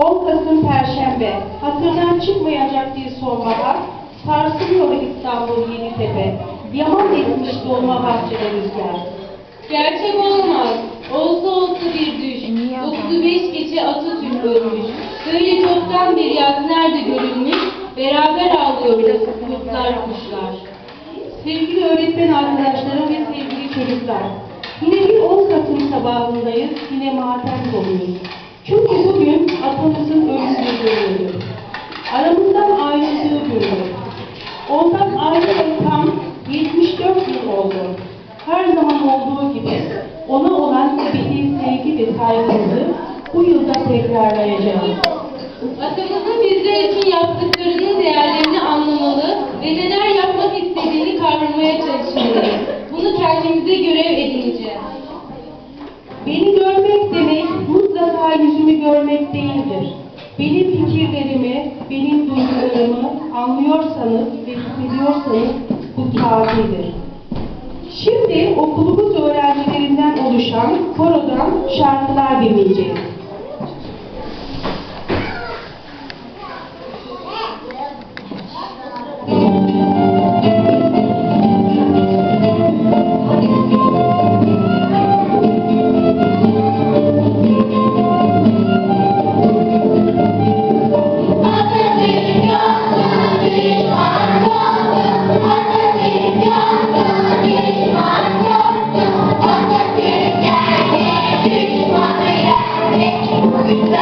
10 Kasım Perşembe, hatırdan çıkmayacak bir sonbahar, sarsılıyor İstanbul Yeditepe, yaman etmiş dolma bahçede rüzgar. Gerçek olamaz. Olsa olsa bir düş. 35 geçe Atatürk ölmüş. Böyle çoktan bir yaz nerede görülmüş? Beraber ağlıyoruz kurtlar kuşlar. Sevgili öğretmen arkadaşlarım ve sevgili çocuklar, yine bir 10 Kasım sabahındayız, yine matem doluyuz. Her zaman olduğu gibi ona olan ebedi sevgi ve saygımızı bu yılda tekrarlayacağız. Atamızın bizler için yaptıklarının değerlerini anlamalı ve neler yapmak istediğini kavramaya çalışmalıyız. Bunu kendimize görev edineceğiz. Beni görmek demek mutlaka yüzümü görmek değildir. Benim fikirlerimi, benim duygularımı anlıyorsanız ve hissediyorsanız bu kafidir. Şimdi okulumuz öğrencilerinden oluşan korodan şarkılar dinleyeceğiz. Thank you. ¡Gracias!